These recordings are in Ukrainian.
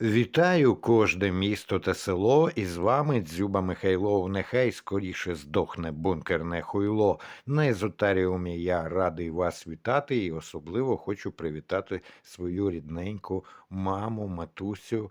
Вітаю кожне місто та село, і з вами Дзюба Михайлов. Нехай скоріше здохне бункерне хуйло. На езотаріумі я радий вас вітати і особливо хочу привітати свою рідненьку маму, матусю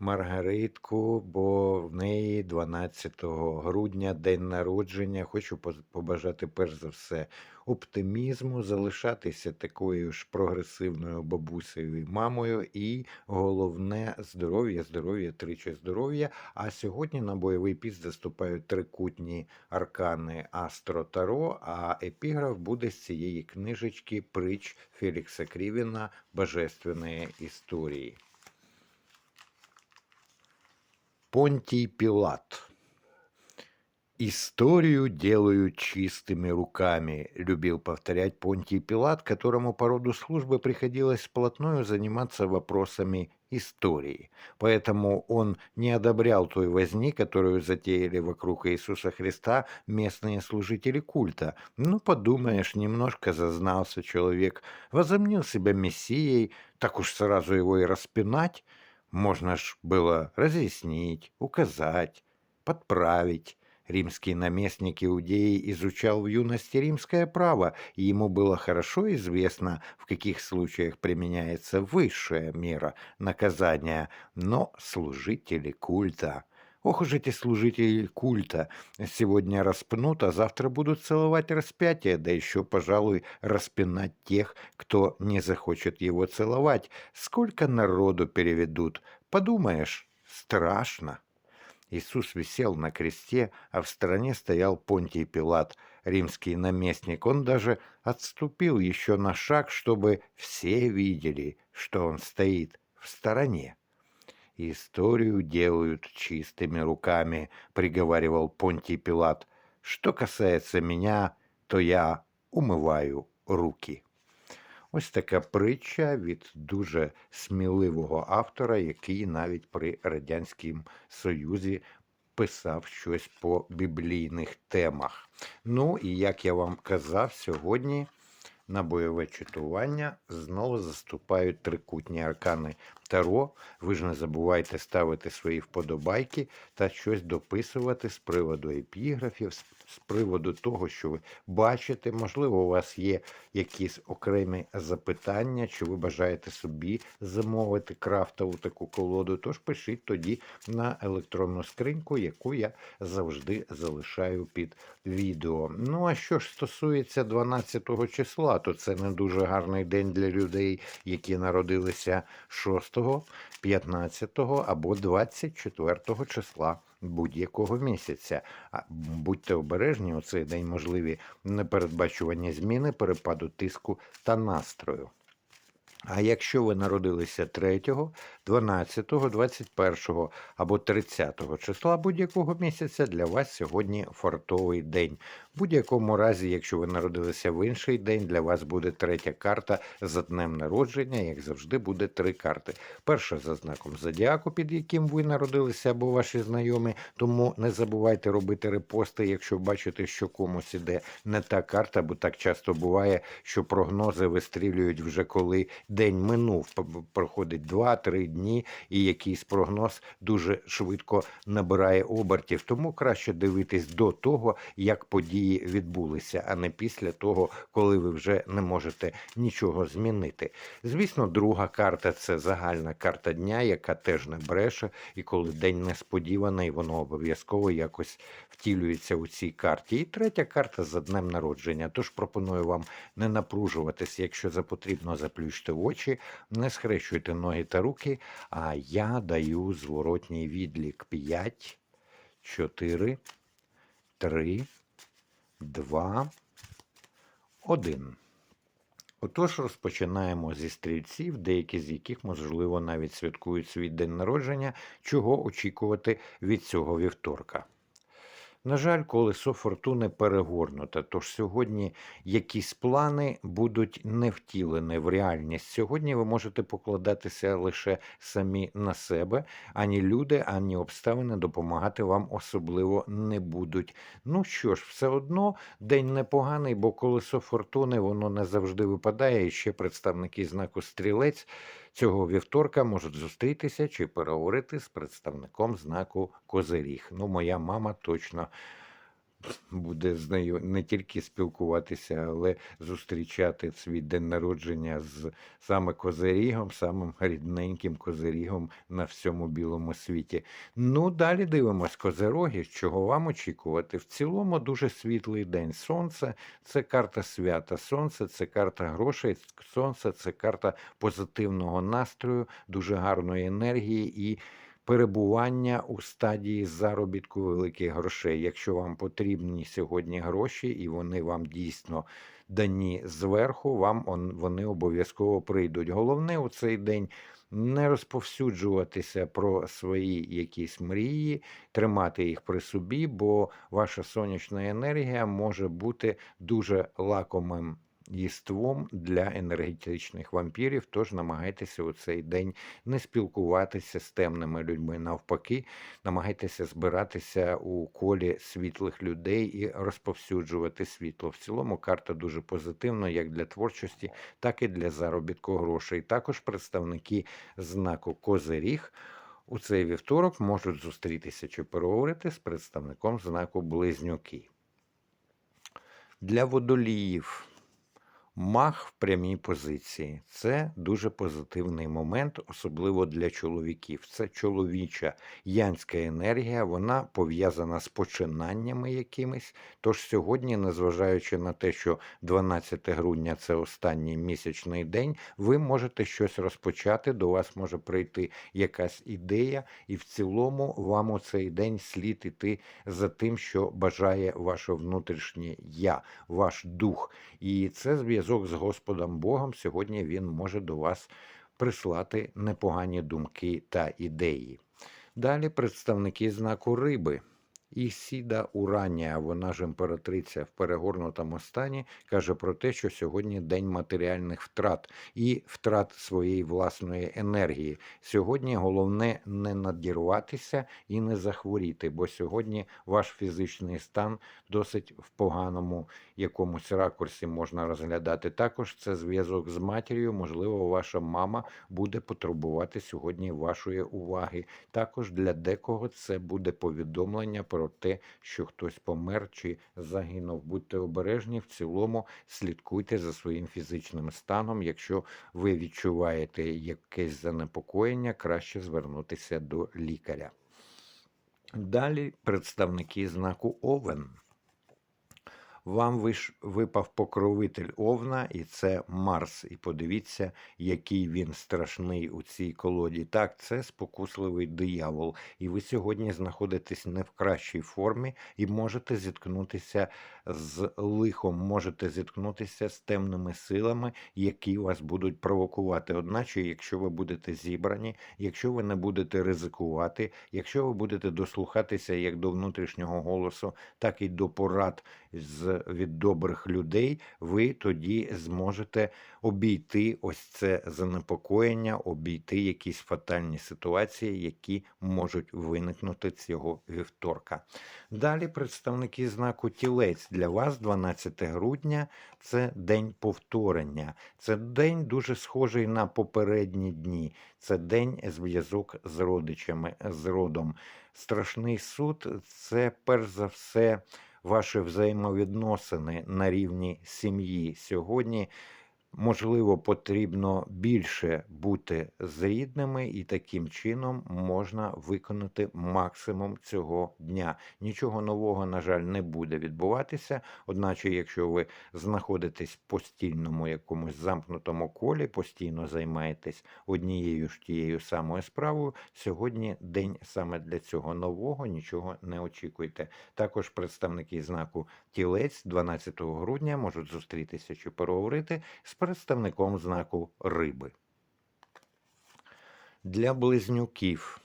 Маргаритку, бо в неї 12 грудня день народження. Хочу побажати перш за все оптимізму, залишатися такою ж прогресивною бабусею і мамою, і головне здоров'я, здоров'я, тричі здоров'я. А сьогодні на бойовий піст заступають трикутні аркани Астро Таро, а епіграф буде з цієї книжечки притч Фелікса Крівіна Божественної історії. Понтий Пилат. Историю делают чистыми руками, любил повторять Понтий Пилат, которому по роду службы приходилось вплотную заниматься вопросами истории. Поэтому он не одобрял той возни, которую затеяли вокруг Иисуса Христа местные служители культа. Ну, подумаешь, немножко зазнался человек, возомнил себя мессией, так уж сразу его и распинать. Можно ж было разъяснить, указать, подправить. Римский наместник Иудеи изучал в юности римское право, и ему было хорошо известно, в каких случаях применяется высшая мера наказания, но служители культа... Ох уж эти служители культа! Сегодня распнут, а завтра будут целовать распятие, да еще, пожалуй, распинать тех, кто не захочет его целовать. Сколько народу переведут? Подумаешь, страшно. Иисус висел на кресте, а в стороне стоял Понтий Пилат, римский наместник. Он даже отступил еще на шаг, чтобы все видели, что он стоит в стороне. «Историю делают чистыми руками», — приговаривал Понтий Пилат. «Что касается меня, то я умиваю руки». Ось така притча від дуже сміливого автора, який навіть при Радянському Союзі писав щось по біблійних темах. Ну і як я вам казав, сьогодні на бойове читування знову заступають трикутні аркани Таро. Ви ж не забувайте ставити свої вподобайки та щось дописувати з приводу епіграфів, з приводу того, що ви бачите. Можливо, у вас є якісь окремі запитання, чи ви бажаєте собі замовити крафтову таку колоду. Тож пишіть тоді на електронну скриньку, яку я завжди залишаю під відео. Ну а що ж стосується 12 числа, то це не дуже гарний день для людей, які народилися 6, 15 або 24 числа будь-якого місяця. Будьте обережні, у цей день можливі непередбачувані зміни перепаду тиску та настрою. А якщо ви народилися 3, 12, 21 або 30 числа будь-якого місяця, для вас сьогодні фартовий день. В будь-якому разі, якщо ви народилися в інший день, для вас буде третя карта за днем народження, як завжди, буде три карти. Перша за знаком зодіаку, під яким ви народилися або ваші знайомі. Тому не забувайте робити репости, якщо бачите, що комусь іде не та карта, бо так часто буває, що прогнози вистрілюють вже коли день минув. Проходить 2-3 дні, і якийсь прогноз дуже швидко набирає обертів. Тому краще дивитись до того, як події відбулися, а не після того, коли ви вже не можете нічого змінити. Звісно, друга карта це загальна карта дня, яка теж не бреше, і коли день несподіваний, воно обов'язково якось втілюється у цій карті. І третя карта за днем народження. Тож пропоную вам не напружуватись, якщо за потрібно, заплющте очі, не схрещуйте ноги та руки. А я даю зворотній відлік 5, 4, 3, 2, 1. Отож, розпочинаємо зі стрільців, деякі з яких, можливо, навіть святкують свій день народження, чого очікувати від цього вівторка. На жаль, колесо фортуни перегорнуте, тож сьогодні якісь плани будуть не втілені в реальність. Сьогодні ви можете покладатися лише самі на себе, ані люди, ані обставини допомагати вам особливо не будуть. Ну що ж, все одно день непоганий, бо колесо фортуни воно не завжди випадає. І ще представники знаку стрілець цього вівторка можуть зустрітися чи переговорити з представником знаку Козиріг. Ну, моя мама точно буде з нею не тільки спілкуватися, але зустрічати свій день народження з саме Козирігом, самим рідненьким Козирігом на всьому білому світі. Ну, далі дивимось Козироги, чого вам очікувати. В цілому дуже світлий день. Сонце це карта свята. Сонце це карта грошей. Сонце це карта позитивного настрою, дуже гарної енергії і перебування у стадії заробітку великих грошей. Якщо вам потрібні сьогодні гроші, і вони вам дійсно дані зверху, вам вони обов'язково прийдуть. Головне у цей день не розповсюджуватися про свої якісь мрії, тримати їх при собі, бо ваша сонячна енергія може бути дуже лакомим їством для енергетичних вампірів. Тож намагайтеся у цей день не спілкуватися з темними людьми. Навпаки, намагайтеся збиратися у колі світлих людей і розповсюджувати світло. В цілому карта дуже позитивна як для творчості, так і для заробітку грошей. Також представники знаку Козиріг. У цей вівторок можуть зустрітися чи переговорити з представником знаку Близнюки. Для водоліїв Мах в прямій позиції це дуже позитивний момент, особливо для чоловіків. Це чоловіча янська енергія, вона пов'язана з починаннями якимись. Тож сьогодні, незважаючи на те, що 12 грудня це останній місячний день, ви можете щось розпочати. До вас може прийти якась ідея, і в цілому вам у цей день слід іти за тим, що бажає ваше внутрішнє я, ваш дух. І це зв'язок з Господом Богом. Сьогодні Він може до вас прислати непогані думки та ідеї. Далі представники знаку риби. Ісіда Уранія, вона ж імператриця в перегорнутому стані, каже про те, що сьогодні день матеріальних втрат і втрат своєї власної енергії. Сьогодні головне не надірватися і не захворіти, бо сьогодні ваш фізичний стан досить в поганому якомусь ракурсі можна розглядати. Також це зв'язок з матір'ю. Можливо, ваша мама буде потребувати сьогодні вашої уваги. Також для декого це буде повідомлення про те, що хтось помер чи загинув. Будьте обережні, в цілому слідкуйте за своїм фізичним станом. Якщо ви відчуваєте якесь занепокоєння, краще звернутися до лікаря. Далі представники знаку Овен. Вам випав покровитель Овна, і це Марс. І подивіться, який він страшний у цій колоді. Так, це спокусливий диявол. І ви сьогодні знаходитесь не в кращій формі і можете зіткнутися з лихом, можете зіткнутися з темними силами, які вас будуть провокувати. Одначе, якщо ви будете зібрані, якщо ви не будете ризикувати, якщо ви будете дослухатися як до внутрішнього голосу, так і до порад з від добрих людей, ви тоді зможете обійти ось це занепокоєння, обійти якісь фатальні ситуації, які можуть виникнути цього вівторка. Далі представники знаку тілець для вас, 12 грудня, це день повторення. Це день дуже схожий на попередні дні. Це день зв'язок з родичами, з родом. Страшний суд це перш за все ваші взаємовідносини на рівні сім'ї. Сьогодні, можливо, потрібно більше бути з рідними, і таким чином можна виконати максимум цього дня. Нічого нового, на жаль, не буде відбуватися. Одначе, якщо ви знаходитесь в постійному якомусь замкнутому колі, постійно займаєтесь однією ж тією самою справою, сьогодні день саме для цього нового, нічого не очікуйте. Також представники знаку тілець 12 грудня можуть зустрітися чи переговорити з представником знаку риби. Для близнюків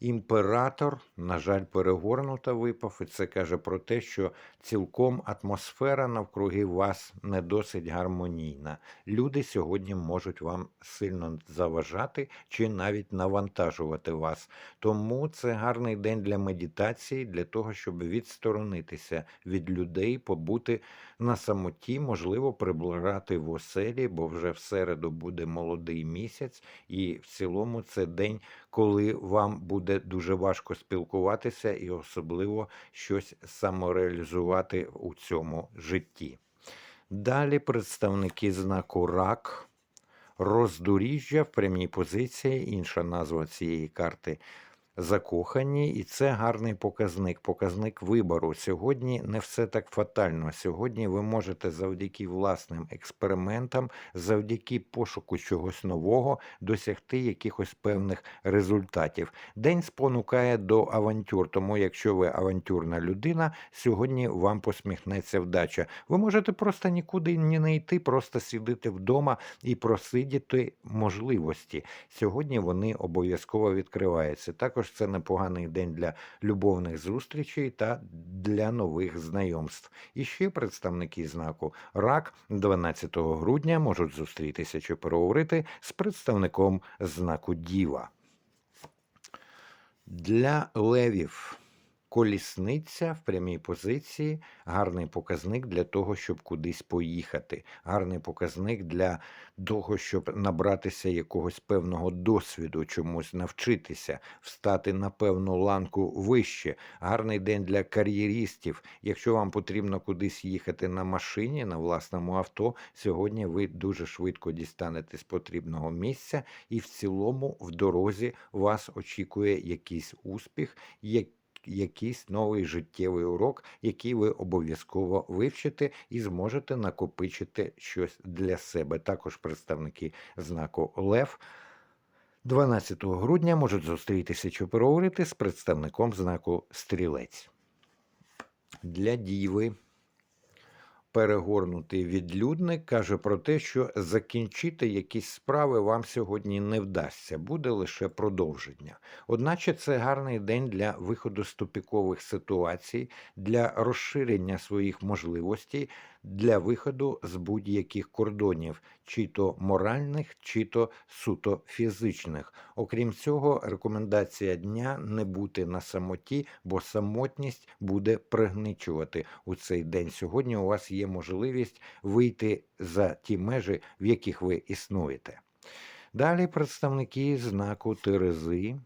Імператор, на жаль, перегорнута випав, і це каже про те, що цілком атмосфера навкруги вас не досить гармонійна. Люди сьогодні можуть вам сильно заважати чи навіть навантажувати вас. Тому це гарний день для медитації, для того, щоб відсторонитися від людей, побути на самоті, можливо, прибирати в оселі, бо вже в середу буде молодий місяць, і в цілому це день, коли вам буде дуже важко спілкуватися і особливо щось самореалізувати у цьому житті. Далі представники знаку рак. Роздоріжжя в прямій позиції, інша назва цієї карти закохані, і це гарний показник, показник вибору. Сьогодні не все так фатально. Сьогодні ви можете завдяки власним експериментам, завдяки пошуку чогось нового досягти якихось певних результатів. День спонукає до авантюр, тому якщо ви авантюрна людина, сьогодні вам посміхнеться вдача. Ви можете просто нікуди не йти, просто сидіти вдома і просидіти можливості. Сьогодні вони обов'язково відкриваються. Також це непоганий день для любовних зустрічей та для нових знайомств. І ще представники знаку РАК 12 грудня можуть зустрітися чи переговорити з представником знаку Діва. Для левів. Колісниця в прямій позиції гарний показник для того, щоб кудись поїхати, гарний показник для того, щоб набратися якогось певного досвіду, чомусь навчитися, встати на певну ланку вище. Гарний день для кар'єристів. Якщо вам потрібно кудись їхати на машині, на власному авто, сьогодні ви дуже швидко дістанете з потрібного місця, і в цілому в дорозі вас очікує якийсь успіх. Якийсь новий життєвий урок, який ви обов'язково вивчите і зможете накопичити щось для себе. Також представники знаку Лев 12 грудня можуть зустрітися чи переговорити з представником знаку Стрілець. Для діви перегорнутий відлюдник каже про те, що закінчити якісь справи вам сьогодні не вдасться, буде лише продовження. Одначе це гарний день для виходу з тупікових ситуацій, для розширення своїх можливостей, для виходу з будь-яких кордонів, чи то моральних, чи то суто фізичних. Окрім цього, рекомендація дня не бути на самоті, бо самотність буде пригничувати у цей день. Сьогодні у вас є можливість вийти за ті межі, в яких ви існуєте. Далі представники знаку Терези,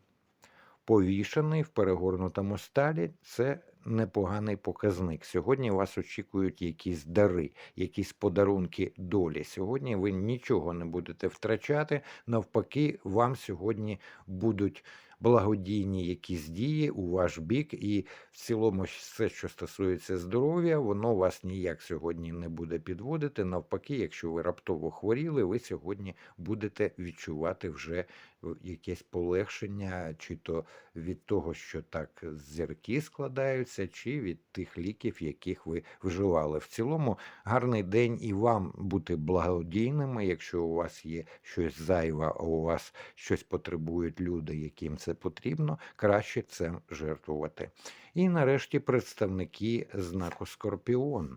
повішений в перегорнутому сталі, це непоганий показник. Сьогодні вас очікують якісь дари, якісь подарунки долі. Сьогодні ви нічого не будете втрачати. Навпаки, вам сьогодні будуть благодійні якісь дії у ваш бік, і в цілому, все, що стосується здоров'я, воно вас ніяк сьогодні не буде підводити. Навпаки, якщо ви раптово хворіли, ви сьогодні будете відчувати вже якесь полегшення, чи то від того, що так зірки складаються, чи від тих ліків, яких ви вживали. В цілому гарний день і вам бути благодійними, якщо у вас є щось зайве, а у вас щось потребують люди, яким це потрібно, краще цим жертвувати. І нарешті представники знаку Скорпіон.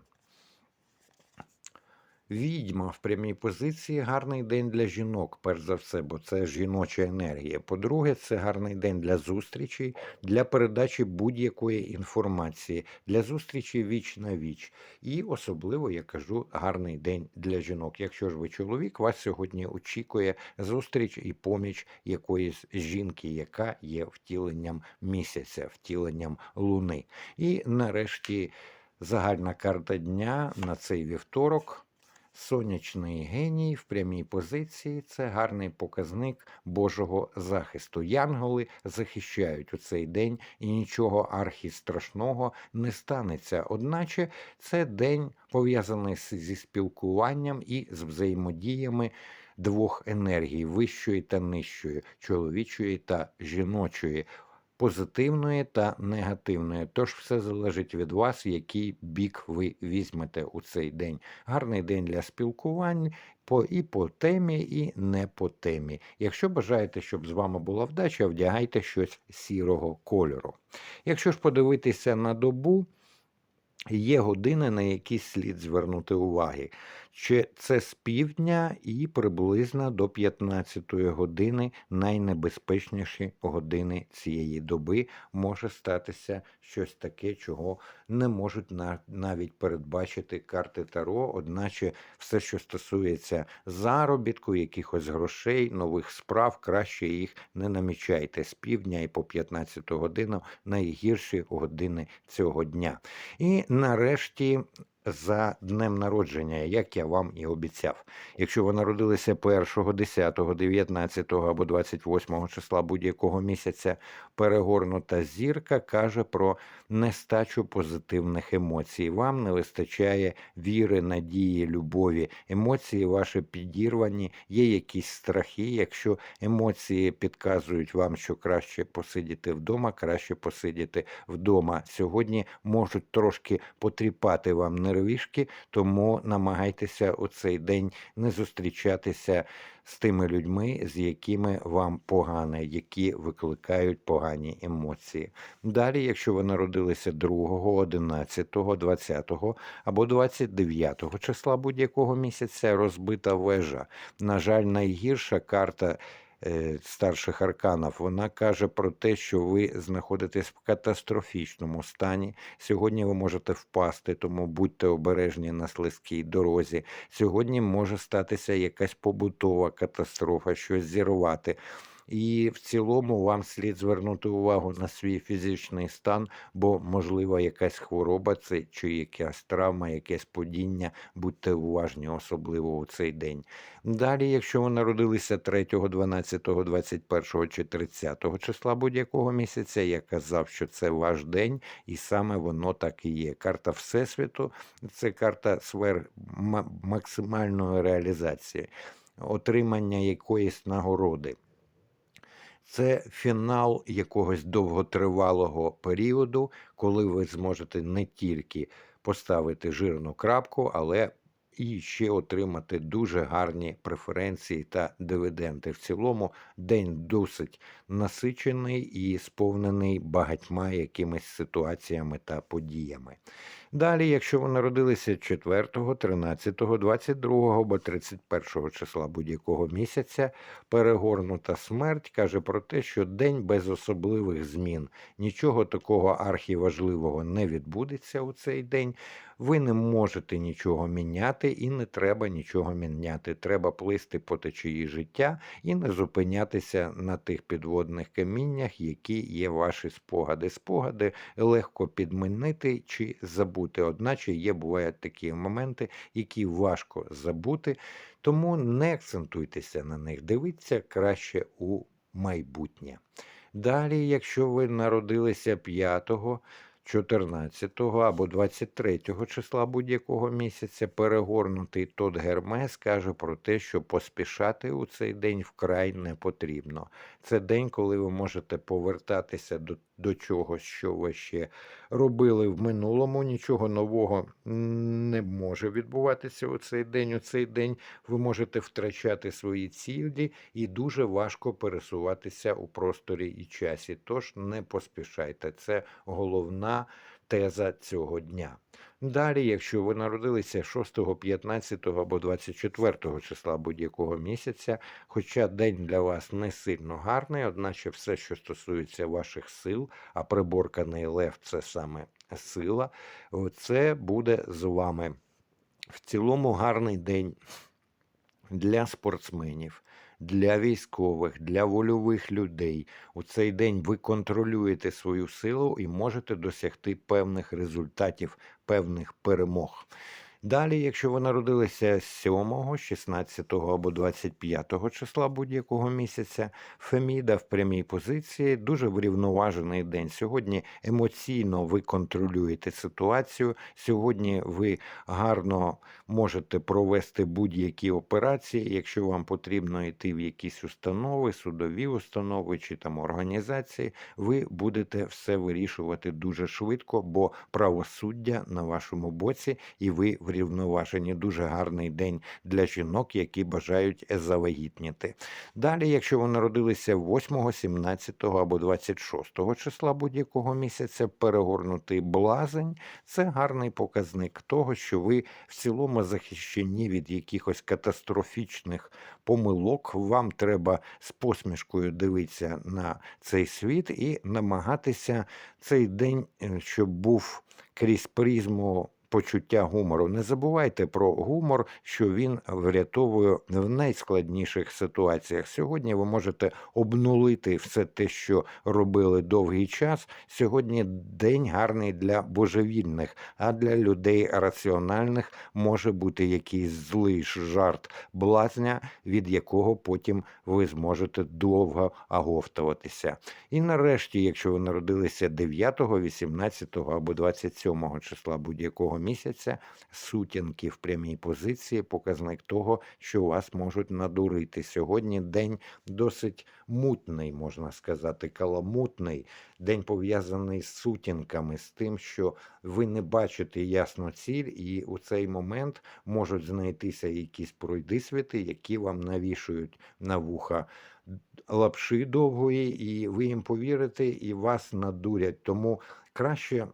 Відьма в прямій позиції гарний день для жінок, перш за все, бо це жіноча енергія. По-друге, це гарний день для зустрічей, для передачі будь-якої інформації, для зустрічі віч на віч. І особливо я кажу гарний день для жінок. Якщо ж ви чоловік, вас сьогодні очікує зустріч і поміч якоїсь жінки, яка є втіленням місяця, втіленням луни. І нарешті загальна карта дня на цей вівторок. Сонячний геній в прямій позиції це гарний показник Божого захисту. Янголи захищають у цей день і нічого архістрашного не станеться. Одначе це день пов'язаний зі спілкуванням і з взаємодіями двох енергій вищої та нижчої, чоловічої та жіночої позитивної та негативної. Тож все залежить від вас, який бік ви візьмете у цей день. Гарний день для спілкувань, по, і по темі, і не по темі. Якщо бажаєте, щоб з вами була вдача, вдягайте щось сірого кольору. Якщо ж подивитися на добу, Є години, на які слід звернути уваги. Це з півдня і приблизно до 15 години найнебезпечніші години цієї доби може статися щось таке, чого не можуть на- навіть передбачити карти Таро. Одначе все, що стосується заробітку, якихось грошей, нових справ, краще їх не намічайте з півдня і по 15 годину найгірші години цього дня. І нарешті за днем народження, як я вам і обіцяв. Якщо ви народилися 1, 10, 19 або 28 числа будь-якого місяця, перегорнута зірка каже про нестачу позитивних емоцій. Вам не вистачає віри, надії, любові. Емоції ваші підірвані, є якісь страхи. Якщо емоції підказують вам, що краще посидіти вдома, краще посидіти вдома. Сьогодні можуть трошки потріпати вам нервішки, тому намагайтеся у цей день не зустрічатися з тими людьми, з якими вам погано, які викликають погані емоції. Далі, якщо ви народилися 2, 11, 20 або 29 числа будь-якого місяця, розбита вежа. На жаль, найгірша карта старших арканів, вона каже про те, що ви знаходитесь в катастрофічному стані. Сьогодні ви можете впасти, тому будьте обережні на слизькій дорозі. Сьогодні може статися якась побутова катастрофа, щось зірвати. І в цілому вам слід звернути увагу на свій фізичний стан, бо можливо якась хвороба, це чи якась травма, якесь падіння. Будьте уважні, особливо у цей день. Далі, якщо ви народилися 3, 12, 21 чи 30 числа будь-якого місяця, я казав, що це ваш день, і саме воно так і є. Карта Всесвіту це карта сфер максимальної реалізації, отримання якоїсь нагороди. Це фінал якогось довготривалого періоду, коли ви зможете не тільки поставити жирну крапку, але і ще отримати дуже гарні преференції та дивіденди. В цілому день досить насичений і сповнений багатьма якимись ситуаціями та подіями. Далі, якщо ви народилися 4, 13, 22 або 31 числа будь-якого місяця, перегорнута смерть каже про те, що день без особливих змін, нічого такого архіважливого не відбудеться у цей день. Ви не можете нічого міняти і не треба нічого міняти. Треба плисти по течії життя і не зупинятися на тих підводних каміннях, які є ваші спогади. Спогади легко підмінити чи забути. Одначе є бувають такі моменти, які важко забути, тому не акцентуйтеся на них. Дивіться краще у майбутнє. Далі, якщо ви народилися 5, 14 або 23 числа будь-якого місяця, перегорнутий тот Гермес каже про те, що поспішати у цей день вкрай не потрібно. Це день, коли ви можете повертатися до, до чогось, що ви ще робили в минулому. Нічого нового не може відбуватися у цей день. У цей день ви можете втрачати свої цілі і дуже важко пересуватися у просторі і часі. Тож не поспішайте. Це головна теза цього дня. Далі, якщо ви народилися 6, 15 або 24 числа будь-якого місяця, хоча день для вас не сильно гарний, одначе все, що стосується ваших сил, а приборканий лев це саме сила, це буде з вами. В цілому гарний день для спортсменів, для військових, для вольових людей. У цей день ви контролюєте свою силу і можете досягти певних результатів, певних перемог. Далі, якщо ви народилися 7, 16 або 25 числа будь-якого місяця, Феміда в прямій позиції дуже врівноважений день. Сьогодні емоційно ви контролюєте ситуацію. Сьогодні ви гарно можете провести будь-які операції, якщо вам потрібно йти в якісь установи, судові установи чи там організації, ви будете все вирішувати дуже швидко, бо правосуддя на вашому боці, і ви врівноважені. Дуже гарний день для жінок, які бажають завагітніти. Далі, якщо ви народилися 8, 17 або 26 числа будь-якого місяця, перегорнутий блазень це гарний показник того, що ви в цілому захищені від якихось катастрофічних помилок. Вам треба з посмішкою дивитися на цей світ і намагатися цей день, е, щоб був крізь призму почуття гумору. Не забувайте про гумор, що він врятовує в найскладніших ситуаціях. Сьогодні ви можете обнулити все те, що робили довгий час. Сьогодні день гарний для божевільних, а для людей раціональних може бути якийсь злий жарт блазня, від якого потім ви зможете довго оговтуватися. І нарешті, якщо ви народилися 9, 18 або 27 числа будь-якого місяця, сутінки в прямій позиції, показник того, що вас можуть надурити. Сьогодні день досить мутний, можна сказати, каламутний. День пов'язаний з сутінками, з тим, що ви не бачите ясно ціль, і у цей момент можуть знайтися якісь пройдисвіти, які вам навішують на вуха лапши довгої, і ви їм повірите, і вас надурять. Тому краще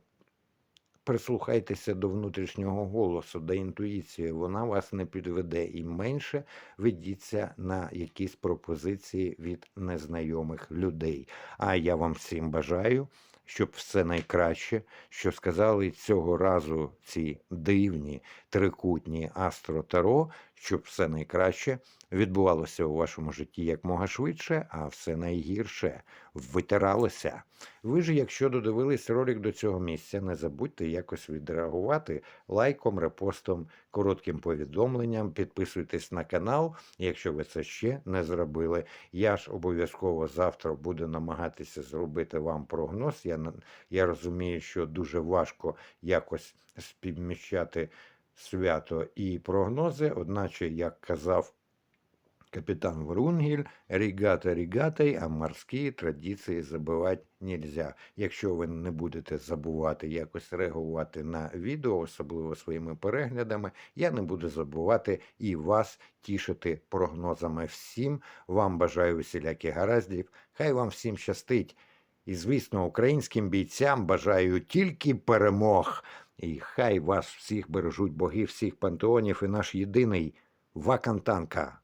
прислухайтеся до внутрішнього голосу, до інтуїції, вона вас не підведе і менше ведіться на якісь пропозиції від незнайомих людей. А я вам всім бажаю. Щоб все найкраще, що сказали цього разу ці дивні трикутні астро-таро, щоб все найкраще відбувалося у вашому житті якмога швидше, а все найгірше витиралося. Ви ж, якщо додивились ролик до цього місця, не забудьте якось відреагувати лайком, репостом, коротким повідомленням. Підписуйтесь на канал, якщо ви це ще не зробили. Я ж обов'язково завтра буду намагатися зробити вам прогноз. Я, я розумію, що дуже важко якось співміщати свято і прогнози, одначе, як казав капітан Врунгель, рігата рігатай, а морські традиції забувати нельзя. Якщо ви не будете забувати якось реагувати на відео, особливо своїми переглядами, я не буду забувати і вас тішити прогнозами. Всім вам бажаю усіляких гараздів. Хай вам всім щастить. І, звісно, українським бійцям бажаю тільки перемог. І хай вас всіх бережуть боги, всіх пантеонів і наш єдиний вакантанка.